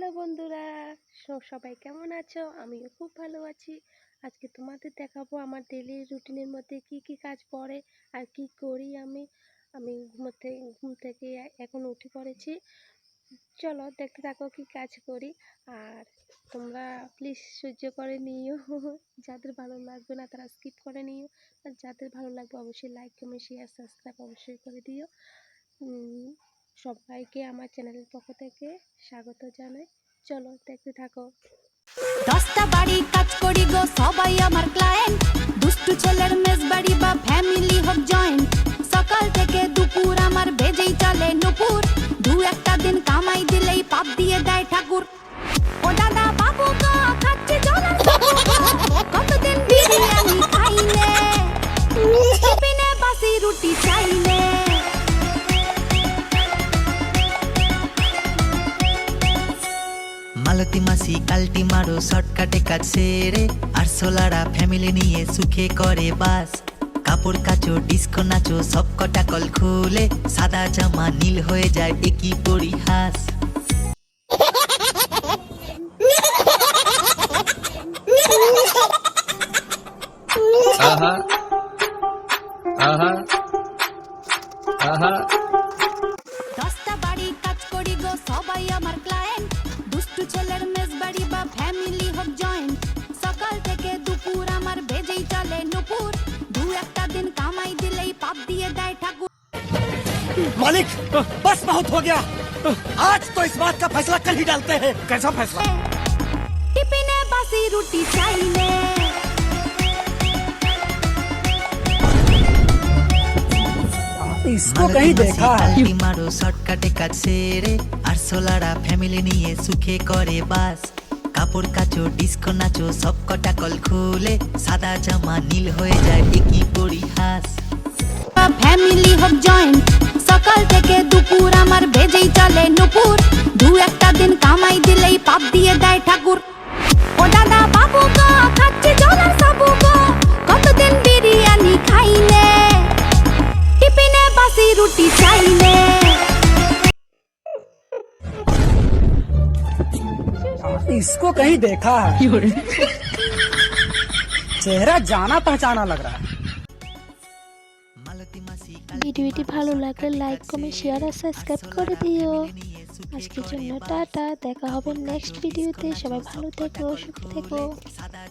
Hello বন্ধুরা সবাই কেমন আছো? আমিও খুব ভালো আছি। আজকে তোমাদের দেখাবো আমার ডেলি রুটিনের মধ্যে কি কি কাজ পড়ে আর কি করি আমি। আমি ঘুমোতে ঘুম থেকে এখন উঠে পড়েছি। চলো দেখতে থাকো কি কাজ করি। আর তোমরা প্লিজ সহ্য করে নিও। যাদের ভালো লাগবে না তারা স্কিপ করে নিও। আর যাদের ভালো লাগবে অবশ্যই লাইক কমেন্ট শেয়ার সাবস্ক্রাইব অবশ্যই করে দিও। সবাইকে আমার চ্যানেলের পক্ষ থেকে স্বাগত জানাই। চলো দেখতে থাকো। দশটা বাড়ি কাজ করি গো সবাই আমার ক্লায়েন্ট দুষ্টু ছেলের মেস বাড়ি বা ফ্যামিলি হোক জয়েন্ট সকাল থেকে দুপুর আমার বেজেই চলে নুপুর। দু একটা দিন কামাই দিলেই পাপ দিয়ে দেয় ঠাকুর। ও দাদা বাবু গো খাচ্ছে জলের কতদিন বিরিয়ানি খাইলে? টিফিনে বাসি রুটি চাইলে। মালতী মাসি কালটি মারো শর্টকাটে কাজ সেরে। আর সোলারা ফ্যামিলি নিয়ে সুখে করে বাস। কাপড় কাচো ডিস্কো নাচো সব কটা কল খুলে। সাদা জামা নীল হয়ে যায় একই পরিহাস. দশটা বাড়ি কাজ করি গো সবাই আমার ক্লায়েন্ট আমার বেজেই চলে নুপুর দু একটা দিন কামাই দিলেই পাপ দিয়ে দেয় ঠাকুর मालिक बस बहुत हो गया आज तो इस बात का फैसला कल ही डालते हैं कैसा फैसला টিফিনে বাসি রুটি চাইলে इसको कहीं देखा है কালটি মারো শর্টকাটে কাজ সেরে আর সোলারা ফ্যামিলি নিয়ে সুখে করে বাস কাপড় কাচো ডিস্কো নাচো সব কটা কল খুলে সাদা জামা নীল হয়ে যায় একই পরিহাস? ফ্যামিলি হোক জয়েন্ট সকাল থেকে দুপুর আমার বেজেই চলে নুপুর। দু একটা দিন কামাই দিলেই পাপ দিয়ে দেয় ঠাকুর। রুটি চাইলে। इसको कहीं देखा है चेहरा जाना पहचाना लग रहा है মালতী মাসি ভিডিওটি ভালো লাগলে লাইক কমেন্ট শেয়ার আর সাবস্ক্রাইব করে দিও আজকের জন্য টাটা দেখা হবে নেক্সট ভিডিওতে সবাই ভালো থেকো সুস্থ থেকো সাদা